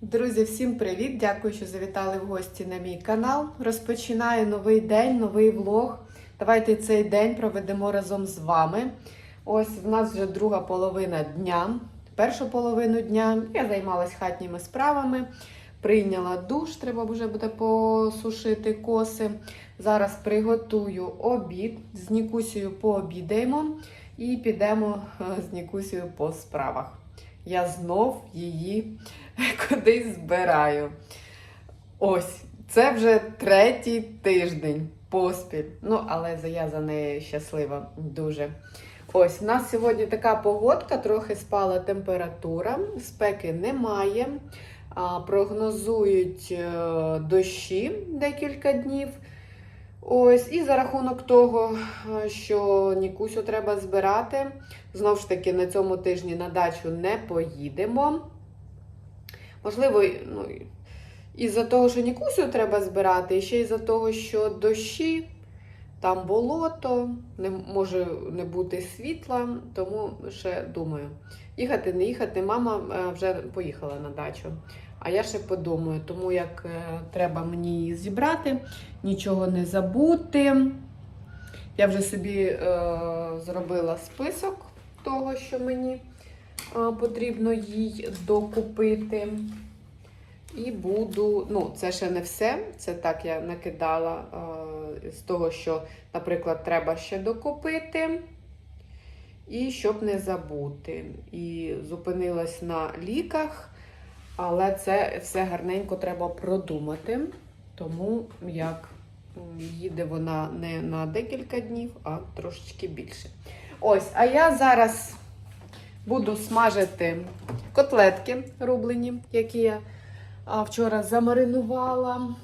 Друзі, всім привіт! Дякую, що завітали в гості на мій канал. Розпочинаю новий день, новий влог. Давайте цей день проведемо разом з вами. Ось в нас вже друга половина дня. Першу половину дня я займалась хатніми справами, прийняла душ, треба вже буде посушити коси. Зараз приготую обід, з Нікусією пообідаємо і підемо е, з Нікусією по справах. Я знов її кудись збираю. Ось, це вже третій тиждень поспіль. Ну, але я за неї щаслива дуже. Ось, у нас сьогодні така погодка, трохи спала температура, спеки немає. Прогнозують е, дощі декілька днів. Ось, і за рахунок того, е, що Нікусю треба збирати, знову ж таки, на цьому тижні на дачу не поїдемо. Можливо, ну, із-за того, що Нікусю треба збирати, і ще із-за того, що дощі, там болото, не може не бути світла, тому ще думаю. Їхати, не їхати. Мама е, вже поїхала на дачу. А я ще подумаю, тому як е, треба мені її зібрати, нічого не забути. Я вже собі е, зробила список того, що мені потрібно їй докупити. І буду, ну, це ще не все. Це так я накидала з того, що, наприклад, треба ще докупити. І щоб не забути. І зупинилась на ліках, але це все гарненько треба продумати. Тому як їде вона не на декілька днів, а трошечки більше. Ось, а я зараз буду смажити котлетки рублені, які я вчора замаринувала.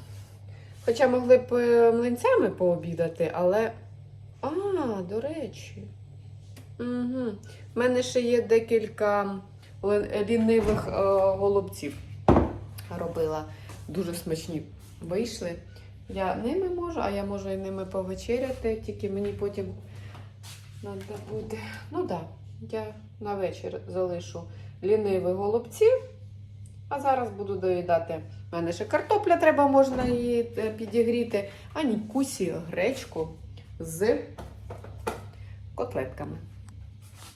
Хоча могли б е, млинцями пообідати, але. А, до речі. Угу. У мене ще є декілька лінивих е, голубців. Робила. Дуже смачні вийшли. Я ними можу, а я можу і ними повечеряти, тільки мені потім треба буде. Ну так, да, я на вечір залишу лінивих голубців. А зараз буду доїдати. У мене ще картопля треба, можна її е, підігріти. А нікусі гречку з котлетками.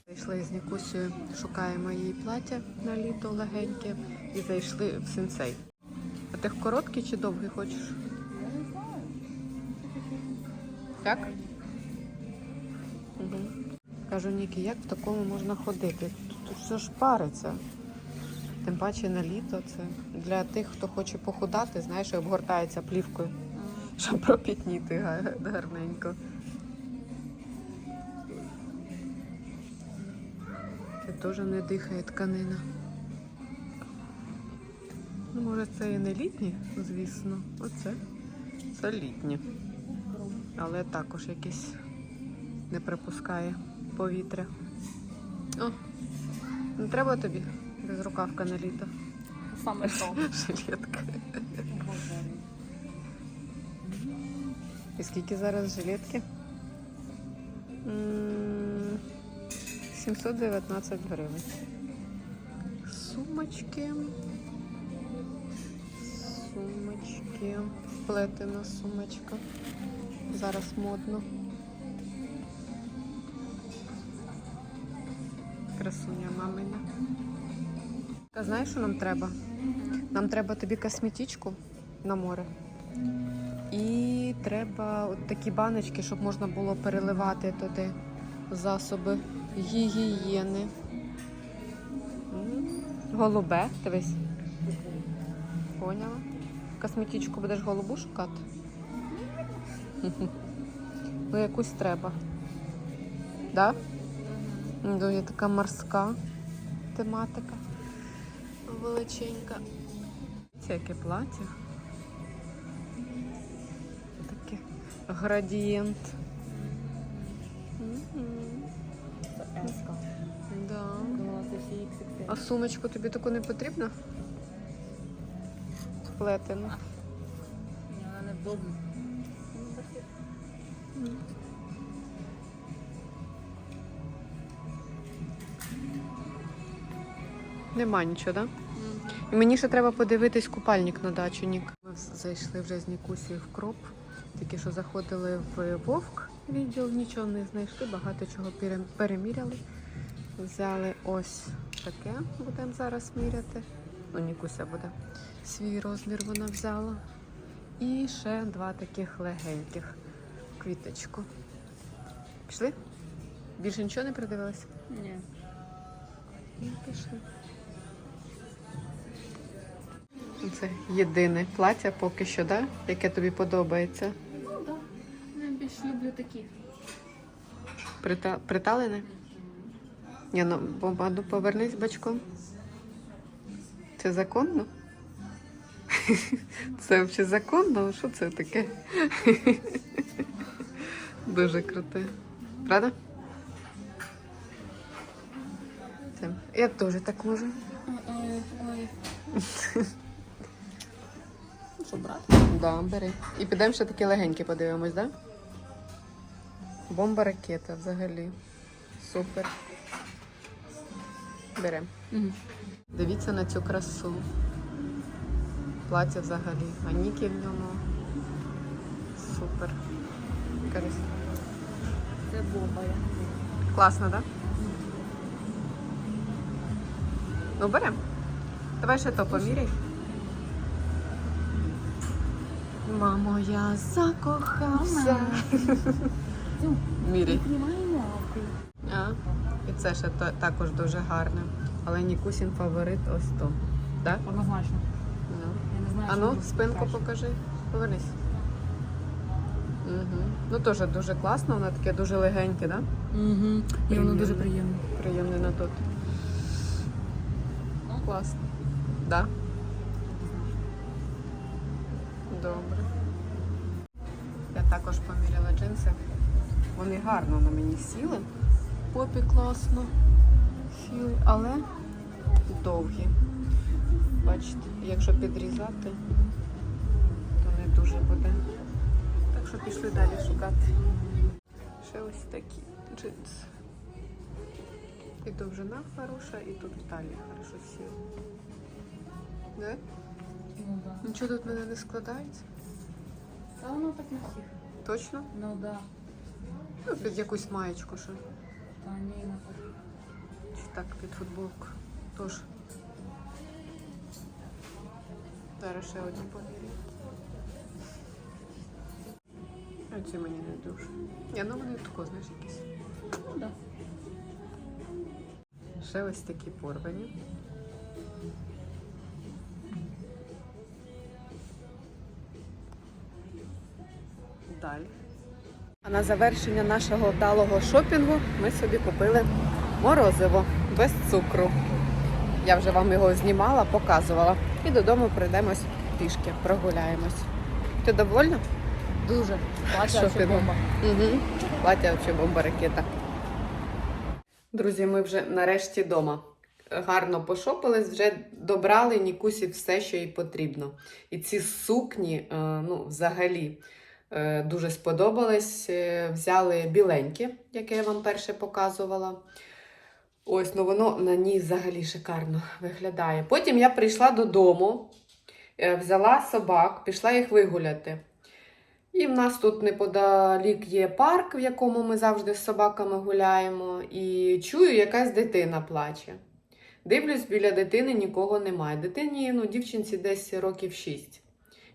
Зайшли з Нікусією, шукаємо її плаття на літо легеньке і зайшли в сенсей. А ти короткий чи довгий хочеш? Так? Кажу, Нікі, як в такому можна ходити? Тут, все ж париться. Тим паче на літо це для тих, хто хоче похудати, знаєш, обгортається плівкою, щоб пропітніти гарненько. Це теж не дихає тканина. Ну, може, це і не літні, звісно. Оце. Це літні. Але також якесь не припускає повітря. О, не треба тобі безрукавка на літо. Саме то. Жилетка. І скільки зараз жилетки? 719 гривень. Сумочки. Сумочки. Плетена сумочка. Зараз модно. Красуня мамина. А знаєш, що нам треба? Нам треба тобі косметичку на море. І треба от такі баночки, щоб можна було переливати туди засоби гігієни. М, Голубе, дивись. Поняла? Косметичку будеш голубу шукати? Ну, якусь треба. Да? Є така морська тематика величенька. Це яке плаття. Таке градієнт. Да. А сумочку тобі таку не потрібно? Сплетену. Ні, вона невдобна. Нема нічого, так? Да? І мені ще треба подивитись купальник на дачу, Нік. Ми зайшли вже з Нікусією в кроп. Тільки що заходили в Вовк відділ, нічого не знайшли, багато чого переміряли. Взяли ось таке, будемо зараз міряти. Ну, Нікуся буде. Свій розмір вона взяла. І ще два таких легеньких квіточку. Пішли? Більше нічого не придивилась? Ні. Ну, пішли. Це єдине плаття поки що, да? яке тобі подобається. Ну так. Я більш люблю такі. Прита... Приталене? Ні, ну, бо- а ну повернись бачком. Це законно? Це взагалі законно? Що це таке? Дуже круте. Правда? Це. Я теж так можу. Ой, що, брат? Да, бери. І підемо ще такі легенькі подивимось, да? Бомба ракета взагалі. Супер. Беремо. Угу. Дивіться на цю красу. Плаття взагалі. А ніки в ньому. Супер. Кажись. Це боба. я. Класно, так? Да? Ну, беремо. Давай ще то поміряй. Мамо, я закохався. Лапки. А, і це ще то- також дуже гарне. Але Нікусін фаворит ось то. Так? Однозначно. Ну. Я не знаю, А ну, спинку покажи. Повернись. Угу. Ну, теж дуже класно, воно таке дуже легеньке? Да? Угу. І воно дуже Приємно. приємне. Приємний на тут. Класно. Да? Добре. Я також поміряла джинси. Вони гарно на мені сіли. Попі класно сіли, але довгі. Бачите, якщо підрізати, то не дуже буде. Так що пішли далі шукати. Ще ось такі джинси. І довжина хороша, і тут в талії хорошо сіла. Да? Нічого тут в мене не складається? Та воно так на всіх. Точно? Ну да. Ну, під якусь маєчку ще. Та ні, на Чи так під футболку. Тож. Зараз ще одні поміряю. А ці мені не дуже. Ні, ну вони тако, знаєш, якісь. Ну да. Ще ось такі порвані. Далі. А на завершення нашого вдалого шопінгу ми собі купили морозиво без цукру. Я вже вам його знімала, показувала. І додому прийдемось пішки, прогуляємось. Ти довольна? Дуже. Ще ти бомба. Угу. Плаття взагалі бомба ракета. Друзі, ми вже нарешті вдома. Гарно пошопились, вже добрали Нікусі все, що їй потрібно. І ці сукні, е, ну, взагалі, дуже сподобались. Е, Взяли біленькі, яке я вам перше показувала. Ось, ну воно на ній взагалі шикарно виглядає. Потім я прийшла додому, е, взяла собак, пішла їх вигуляти. І в нас тут неподалік є парк, в якому ми завжди з собаками гуляємо, і чую, якась дитина плаче. Дивлюсь, біля дитини нікого немає. Дитині, ну, дівчинці десь років 6.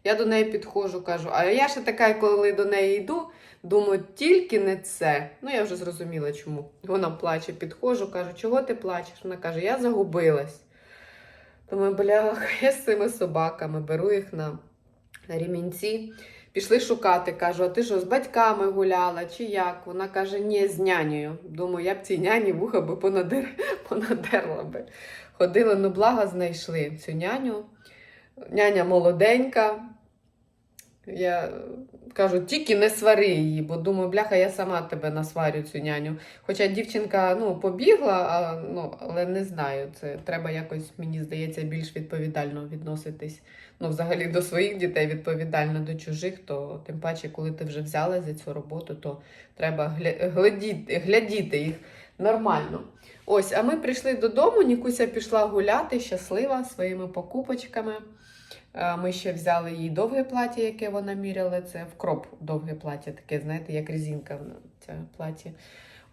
Я до неї підходжу, кажу, а я ще така, коли до неї йду, думаю, тільки не це. Ну, я вже зрозуміла, чому. Вона плаче, підходжу, кажу, чого ти плачеш? Вона каже, я загубилась. Думаю, бляха, я з цими собаками беру їх на, рімінці. Пішли шукати, кажу, а ти що, з батьками гуляла чи як? Вона каже, ні, з нянею. Думаю, я б цій няні вуха би понадер... понадерла би. Ходили, ну благо знайшли цю няню. Няня молоденька. Я кажу, тільки не свари її, бо думаю, бляха, я сама тебе насварю цю няню. Хоча дівчинка ну, побігла, а, ну, але не знаю. Це треба якось, мені здається, більш відповідально відноситись. Ну, взагалі до своїх дітей відповідально до чужих, то тим паче, коли ти вже взяла за цю роботу, то треба гля... глядіти, глядіти їх нормально. Ось, а ми прийшли додому. Нікуся пішла гуляти, щаслива своїми покупочками. Е, Ми ще взяли їй довге плаття, яке вона міряла. Це в кроп довге плаття, таке, знаєте, як резинка в це плаття.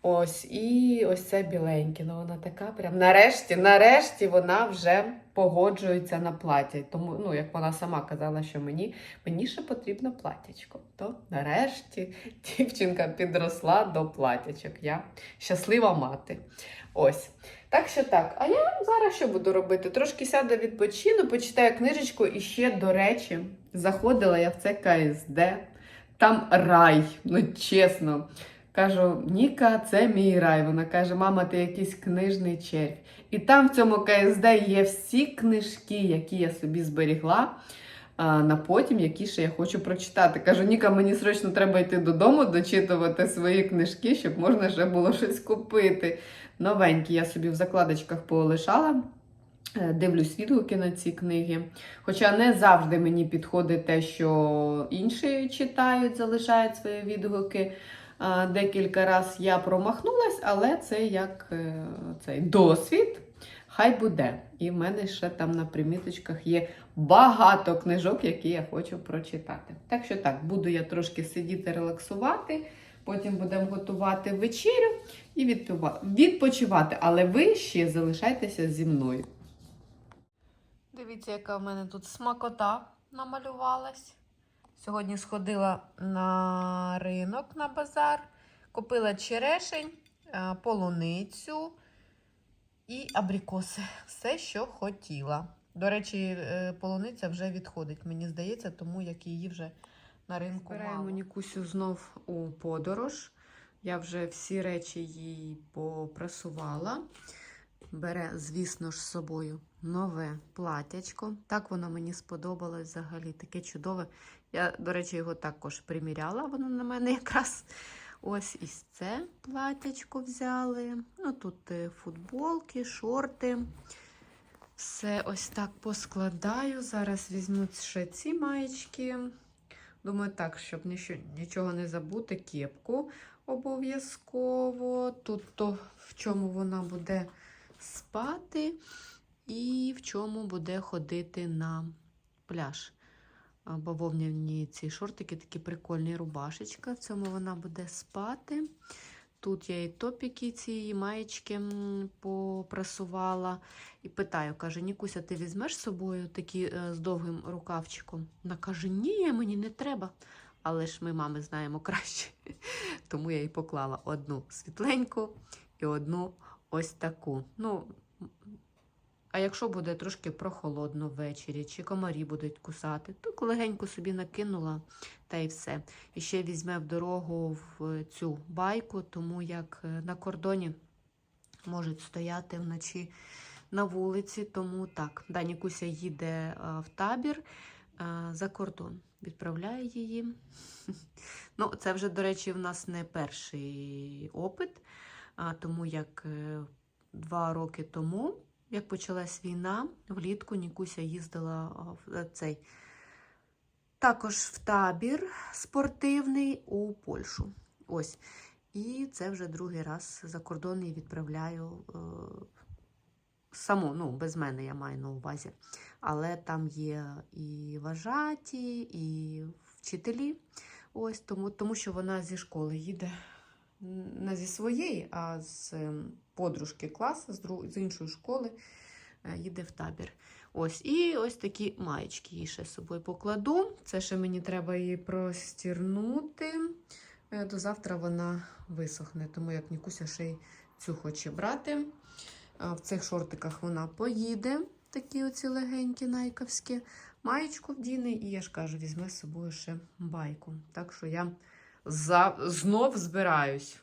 Ось, і ось це біленьке. Ну, вона така прям. Нарешті, нарешті вона вже погоджується на плаття. Тому, ну, як вона сама казала, що мені, мені ще потрібно платтячко. То нарешті дівчинка підросла до платтячок. Я щаслива мати. Ось. Так що так. А я зараз що буду робити? Трошки сяду відпочину, почитаю книжечку і ще, до речі, заходила я в це КСД. Там рай, ну чесно. Кажу, Ніка, це мій рай. Вона каже, мама, ти якийсь книжний червь. І там в цьому КСД є всі книжки, які я собі зберігла а, на потім, які ще я хочу прочитати. Кажу, Ніка, мені срочно треба йти додому, дочитувати свої книжки, щоб можна ще було щось купити. Новенькі я собі в закладочках полишала. Е, Дивлюсь відгуки на ці книги. Хоча не завжди мені підходить те, що інші читають, залишають свої відгуки. Декілька разів я промахнулась, але це як е, цей досвід. Хай буде. І в мене ще там на приміточках є багато книжок, які я хочу прочитати. Так що так, буду я трошки сидіти, релаксувати, потім будемо готувати вечерю і відпочивати. Але ви ще залишайтеся зі мною. Дивіться, яка в мене тут смакота намалювалась. Сьогодні сходила на ринок на базар, купила черешень, е, полуницю і абрикоси. Все, що хотіла. До речі, е, полуниця вже відходить, мені здається, тому як її вже на ринку. Збираємо мало. Нікусю знов у подорож. Я вже всі речі їй попрасувала. Бере, звісно ж, з собою нове платячко. Так воно мені сподобалось взагалі, таке чудове. Я, до речі, його також приміряла, воно на мене якраз. Ось і це платячко взяли. Ну, тут е, футболки, шорти. Все ось так поскладаю. Зараз візьму ще ці маєчки. Думаю, так, щоб нічого не забути, кепку обов'язково. Тут то, в чому вона буде спати, і в чому буде ходити на пляж. Бавовняні ці шортики такі прикольні рубашечка. В цьому вона буде спати. Тут я і топіки цієї маєчки попрасувала. І питаю, каже, Нікуся, ти візьмеш з собою такі е, з довгим рукавчиком? Вона каже, ні, мені не треба. Але ж ми мами знаємо краще. Тому я їй поклала одну світленьку і одну ось таку. Ну, а якщо буде трошки прохолодно ввечері, чи комарі будуть кусати, то легенько собі накинула та й все. І ще візьме в дорогу в цю байку, тому як е, на кордоні можуть стояти вночі на вулиці. Тому так, Дані Куся їде е, в табір е, за кордон. Відправляє її. Ну, це вже, до речі, в нас не перший опит, тому як е, два роки тому, як почалась війна, влітку Нікуся їздила в е, цей також в табір спортивний у Польщу. Ось. І це вже другий раз за кордон її відправляю е, саму, ну, без мене я маю на увазі. Але там є і вважаті, і вчителі. Ось тому, тому що вона зі школи їде не зі своєї, а з ем, подружки класу, з, іншої школи е, їде в табір. Ось, і ось такі маєчки їй ще з собою покладу. Це ще мені треба її простірнути. Е, До завтра вона висохне, тому як Нікуся ще й цю хоче брати. В цих шортиках вона поїде, такі оці легенькі найковські. Маєчку вдіне, і я ж кажу, візьме з собою ще байку. Так що я за... знов збираюсь.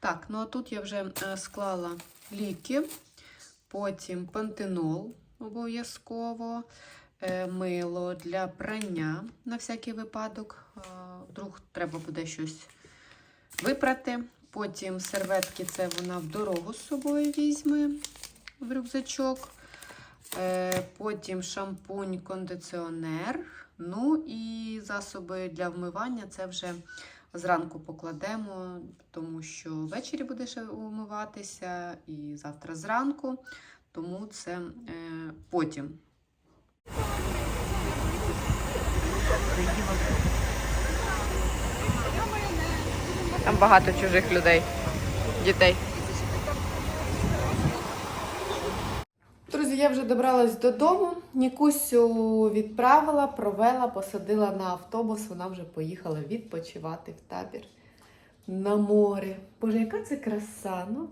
Так, ну а тут я вже е, склала ліки, потім пантенол обов'язково, мило для прання на всякий випадок. Е, Вдруг треба буде щось випрати. Потім серветки це вона в дорогу з собою візьме в рюкзачок. Е, Потім шампунь, кондиціонер. Ну і засоби для вмивання це вже зранку покладемо, тому що ввечері буде ще умиватися і завтра зранку. Тому це е, потім. Там багато чужих людей, дітей. Друзі, я вже добралась додому. Нікусю відправила, провела, посадила на автобус. Вона вже поїхала відпочивати в табір на море. Боже, яка це краса! Ну,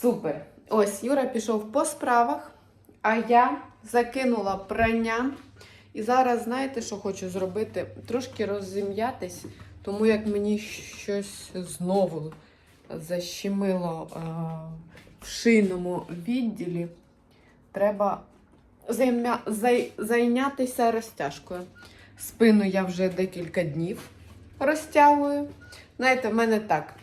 супер! Ось Юра пішов по справах, а я закинула прання. І зараз, знаєте, що хочу зробити? Трошки розім'ятись, тому як мені щось знову защемило е, в шийному відділі. Треба займя... зай... зайнятися розтяжкою. Спину я вже декілька днів розтягую. Знаєте, в мене так.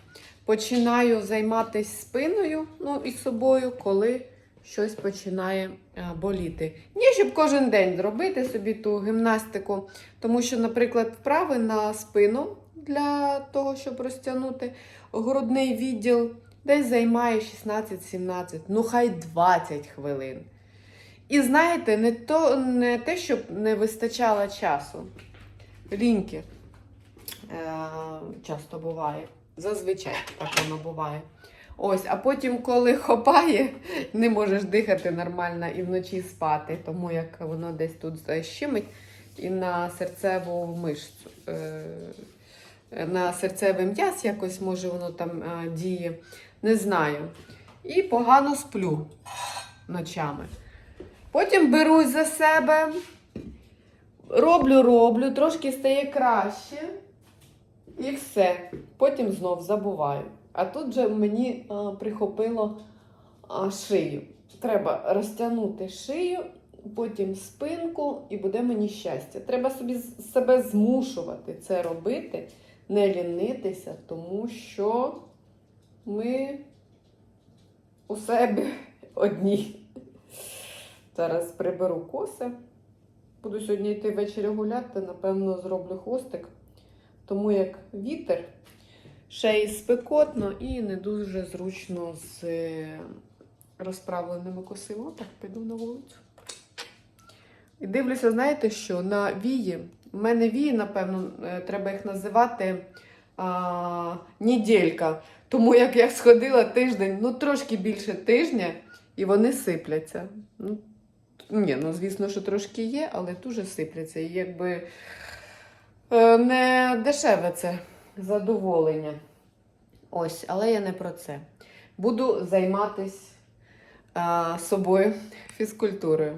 Починаю займатися спиною, ну і собою, коли щось починає е, боліти. Ні, щоб кожен день зробити собі ту гімнастику, тому що, наприклад, вправи на спину для того, щоб розтягнути грудний відділ, десь займає 16-17, ну хай 20 хвилин. І знаєте, не, то, не те, щоб не вистачало часу. Ліньки е, часто буває. Зазвичай так воно буває. Ось, а потім, коли хопає, не можеш дихати нормально і вночі спати, тому як воно десь тут защемить і на серцеву мишцю. Е, на серцевий м'яз якось, може, воно там е, діє, не знаю. І погано сплю ночами. Потім берусь за себе, роблю, роблю, трошки стає краще. І все. Потім знов забуваю. А тут же мені а, прихопило а, шию. Треба розтягнути шию, потім спинку, і буде мені щастя. Треба собі себе змушувати це робити, не лінитися, тому що ми у себе одні. Зараз приберу коси. Буду сьогодні йти ввечері гуляти, напевно, зроблю хвостик, тому як вітер, ще й спекотно і не дуже зручно з е, розправленими косима. Так, піду на вулицю. І дивлюся, знаєте що? На вії. У мене вії, напевно, е, треба їх називати а, неділька. Тому як я сходила тиждень, ну трошки більше тижня, і вони сипляться. Ну, ні, ну звісно, що трошки є, але дуже сипляться. І якби е, не дешеве це задоволення. Ось, але я не про це. Буду займатися собою фізкультурою.